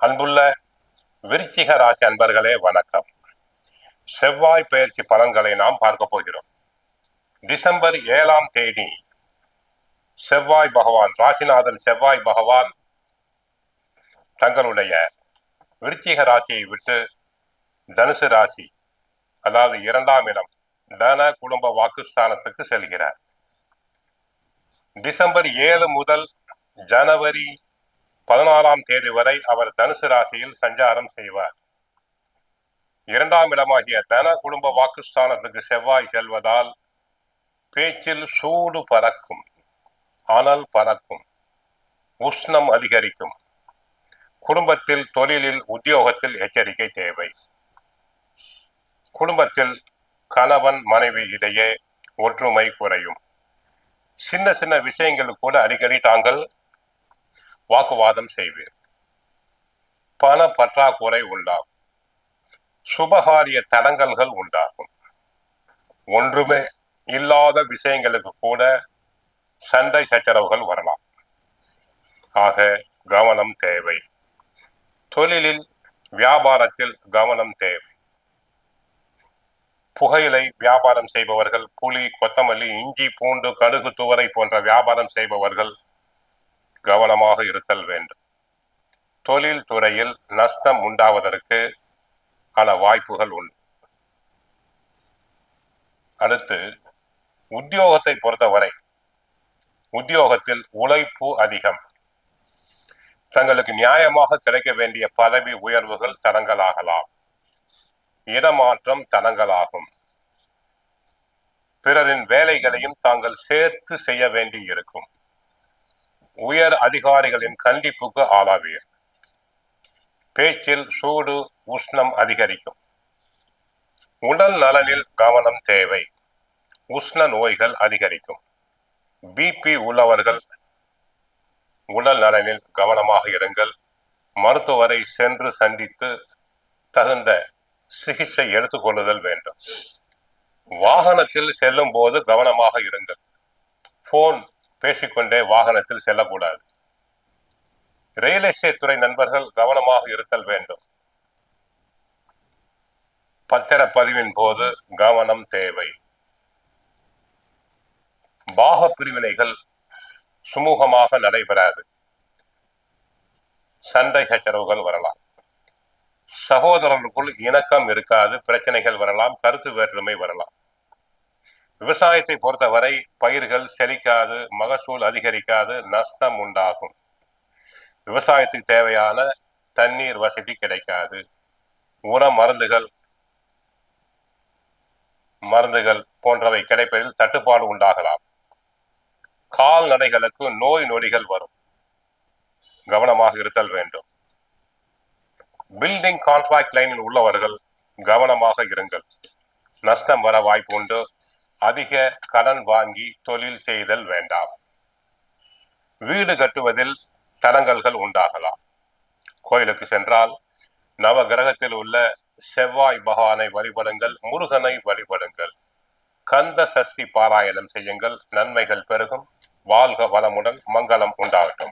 அன்புள்ள விருச்சிக ராசி அன்பர்களே வணக்கம். செவ்வாய் பயிற்சி பலன்களை நாம் பார்க்க போகிறோம். டிசம்பர் ஏழாம் தேதி செவ்வாய் பகவான் ராசிநாதன் செவ்வாய் பகவான் தங்களுடைய விருச்சிக ராசியை விட்டு தனுசு ராசி அதாவது இரண்டாம் இடம் தன குடும்ப வாக்குஸ்தானத்துக்கு செல்கிறார். டிசம்பர் ஏழு முதல் ஜனவரி பதினாறாம் தேதி வரை அவர் தனுசு ராசியில் சஞ்சாரம் செய்வார். இரண்டாம் இடமாகிய தன குடும்ப வாக்குஸ்தானத்துக்கு செவ்வாய் செல்வதால் பேச்சில் சூடு பறக்கும் அனல் பறக்கும் உஷ்ணம் அதிகரிக்கும். குடும்பத்தில் தொழிலில் உத்தியோகத்தில் எச்சரிக்கை தேவை. குடும்பத்தில் கணவன் மனைவி இடையே ஒற்றுமை குறையும். சின்ன சின்ன விஷயங்களுக்கு கூட அடிக்கடி தாங்கள் வாக்குவாதம் செய்வீர் பண பற்றாக்குறை உண்டாகும். சுபகாரிய தடங்கல்கள் உண்டாகும். ஒன்றுமே இல்லாத விஷயங்களுக்கு கூட சண்டை சச்சரவுகள் வரலாம். ஆக கவனம் தேவை. தொழிலில் வியாபாரத்தில் கவனம் தேவை. புகையிலை வியாபாரம் செய்பவர்கள் புளி கொத்தமல்லி இஞ்சி பூண்டு கடுகு துவரை போன்ற வியாபாரம் செய்பவர்கள் கவனமாக இருத்தல் வேண்டும். தொழில் துறையில் நஷ்டம் உண்டாவதற்கு பல வாய்ப்புகள் உண்டு. அடுத்து உத்தியோகத்தை பொறுத்தவரை உத்தியோகத்தில் உழைப்பு அதிகம். தங்களுக்கு நியாயமாக கிடைக்க வேண்டிய பதவி உயர்வுகள் தடங்கலாகலாம் இடமாற்றம் தடங்கலாகும் பிறரின் வேலைகளையும் தாங்கள் சேர்த்து செய்ய வேண்டி இருக்கும் உயர் அதிகாரிகளின் கண்டிப்புக்கு ஆளாவீர். பேச்சில் சூடு உஷ்ணம் அதிகரிக்கும். உடல் நலனில் கவனம் தேவை. உஷ்ண நோய்கள் அதிகரிக்கும். பிபி உள்ளவர்கள் உடல் நலனில் கவனமாக இருங்கள். மருத்துவரை சென்று சந்தித்து தகுந்த சிகிச்சை எடுத்துக்கொள்ளுதல் வேண்டும். வாகனத்தில் செல்லும் போது கவனமாக இருங்கள். போன் பேசிக்கொண்டே வாகனத்தில் செல்லக்கூடாது. ரியல் எஸ்டேட் துறை நண்பர்கள் கவனமாக இருத்தல் வேண்டும். பத்திரப்பதிவின் போது கவனம் தேவை. பாக பிரிவினைகள் சுமூகமாக நடைபெறாது. சண்டை சச்சரவுகள் வரலாம். சகோதரர்களுக்குள் இணக்கம் இருக்காது பிரச்சனைகள் வரலாம் கருத்து வேற்றுமை வரலாம். விவசாயத்தை பொறுத்தவரை பயிர்கள் செழிக்காது மகசூல் அதிகரிக்காது நஷ்டம் உண்டாகும். விவசாயத்துக்கு தேவையான தண்ணீர் வசதி கிடைக்காது. உர மருந்துகள் மருந்துகள் போன்றவை கிடைப்பதில் தட்டுப்பாடு உண்டாகலாம். கால்நடைகளுக்கு நோய் நொடிகள் வரும். கவனமாக இருத்தல் வேண்டும். பில்டிங் கான்ட்ராக்ட் லைனில் உள்ளவர்கள் கவனமாக இருங்கள். நஷ்டம் வர வாய்ப்பு உண்டு. அதிக கடன் வாங்கி தொழில் செய்தல் வேண்டாம். வீடு கட்டுவதில் தடங்கல்கள் உண்டாகலாம். கோயிலுக்கு சென்றால் நவ கிரகத்தில் உள்ள செவ்வாய் பகவானை வழிபடுங்கள் முருகனை வழிபடுங்கள். கந்த சஷ்டி பாராயணம் செய்யுங்கள் நன்மைகள் பெருகும் வாழ்க வளமுடன் மங்களம் உண்டாகட்டும்.